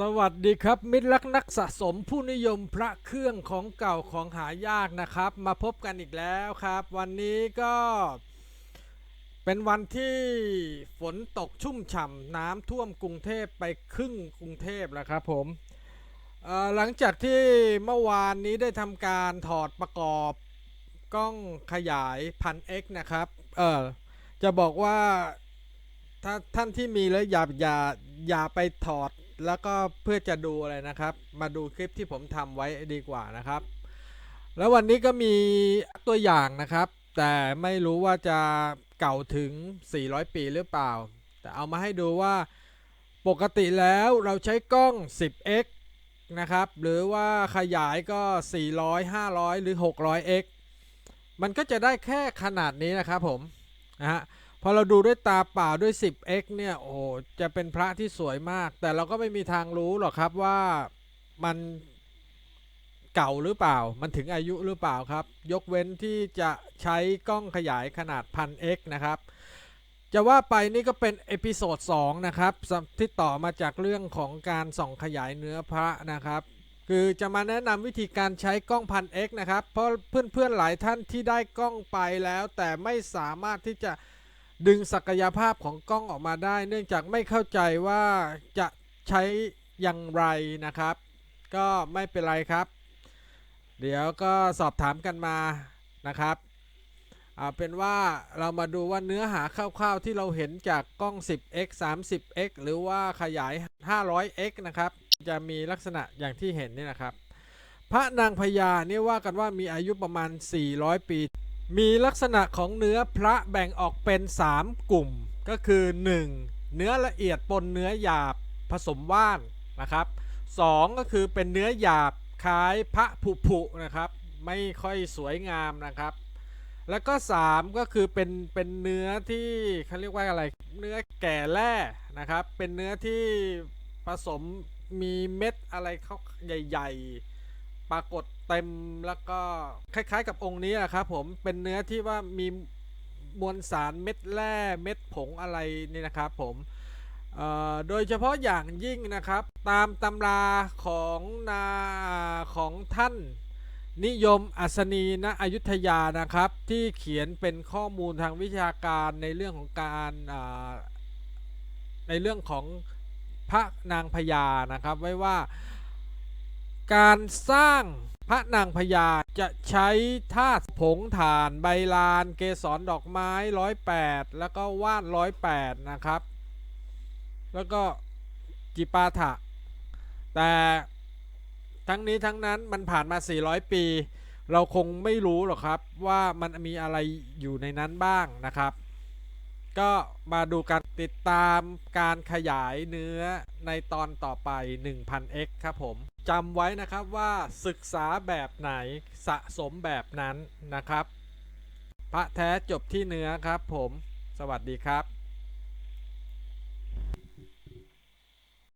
สวัสดีครับ มิตรรักนักสะสมผู้นิยมพระเครื่องของเก่าของหายากนะครับ มาพบกันอีกแล้วครับ วันนี้ก็เป็นวันที่ฝนตกชุ่มฉ่ำน้ำท่วมกรุงเทพไปครึ่งกรุงเทพแล้วครับผมหลังจากที่เมื่อวานนี้ได้ทำการถอดประกอบกล้องขยายพัน X นะครับเออจะบอกว่าถ้าท่านที่มีแล้วอย่าอย่าอย่าไปถอด แล้วก็เพื่อจะดูอะไรนะครับ มาดูคลิปที่ผมทำไว้ดีกว่านะครับ แล้ววันนี้ก็มีตัวอย่างนะครับ แต่ไม่รู้ว่าจะเก่าถึง 400 ปีหรือเปล่า แต่เอามาให้ดูว่าปกติแล้วเราใช้กล้อง 10x นะครับ หรือว่าขยายก็ 400 500 หรือ 600x มันก็จะได้แค่ขนาดนี้นะครับผมนะฮะ พอเราดูด้วยตาเปล่าด้วย 10x เนี่ยโอ้จะเป็นพระที่สวยมาก แต่เราก็ไม่มีทางรู้หรอกครับว่ามันเก่าหรือเปล่า มันถึงอายุหรือเปล่าครับ ยกเว้นที่จะใช้กล้องขยายขนาด 1000x นะครับ จะว่าไปนี่ก็เป็นเอพิโซด2นะครับ ที่ต่อมาจากเรื่องของการส่องขยายเนื้อพระนะครับ คือจะมาแนะนำวิธีการใช้กล้องพัน X นะครับ เพราะเพื่อนๆหลายท่านที่ได้กล้องไปแล้ว แต่ไม่สามารถที่จะ ดึงศักยภาพของกล้องออกมาได้ เนื่องจากไม่เข้าใจว่าจะใช้อย่างไรนะครับ ก็ไม่เป็นไรครับ เดี๋ยวก็สอบถามกันมานะครับเอาเป็นว่าเรามาดูว่าเนื้อหาคร่าวๆที่เราเห็นจากกล้อง 10x 30x หรือว่าขยาย 500x นะครับ จะมีลักษณะอย่างที่เห็นนี่นะครับ พระนางพญาเนี่ยว่ากันว่ามีอายุประมาณ 400 ปี มีลักษณะของเนื้อพระแบ่งออกเป็น 3 กลุ่ม ก็คือ 1. เนื้อละเอียดปนเนื้อหยาบผสมว่านนะครับ 2. ก็คือเป็นเนื้อหยาบคล้ายพระผุผุนะครับ ไม่ค่อยสวยงามนะครับ แล้วก็ 3 ก็คือเป็นเป็นเนื้อที่เขาเรียกว่าอะไร เนื้อแก่แร่นะครับ เป็นเนื้อที่ผสมมีเม็ดอะไรเขาใหญ่ ๆ ปรากฏเต็มแล้วก็คล้ายๆกับองค์นี้อะครับผมเป็นเนื้อที่ว่ามีมวลสารเม็ดแร่เม็ดผงอะไรนี่นะครับผมโดยเฉพาะอย่างยิ่งนะครับ ตามตำราของนาของท่านนิยมอัศนีณอยุธยานะครับ ที่เขียนเป็นข้อมูลทางวิชาการในเรื่องของการในเรื่องของพระนางพญานะครับไว้ว่า การสร้างพระนางพญาจะใช้ธาตุผงถ่านใบลาน เกสรดอกไม้ร้อยแปดแล้วก็ว่านร้อยแปดนะครับ แล้วก็จิปาถะ แต่ทั้งนี้ทั้งนั้นมันผ่านมา 400 ปี เราคงไม่รู้หรอกครับว่ามันมีอะไรอยู่ในนั้นบ้างนะครับ ก็มาดูการติดตามการขยายเนื้อในตอนต่อไป 1000x ครับผมจำไว้นะครับว่าศึกษาแบบไหนสะสมแบบนั้นนะครับ พระแท้จบที่เนื้อครับผม สวัสดีครับ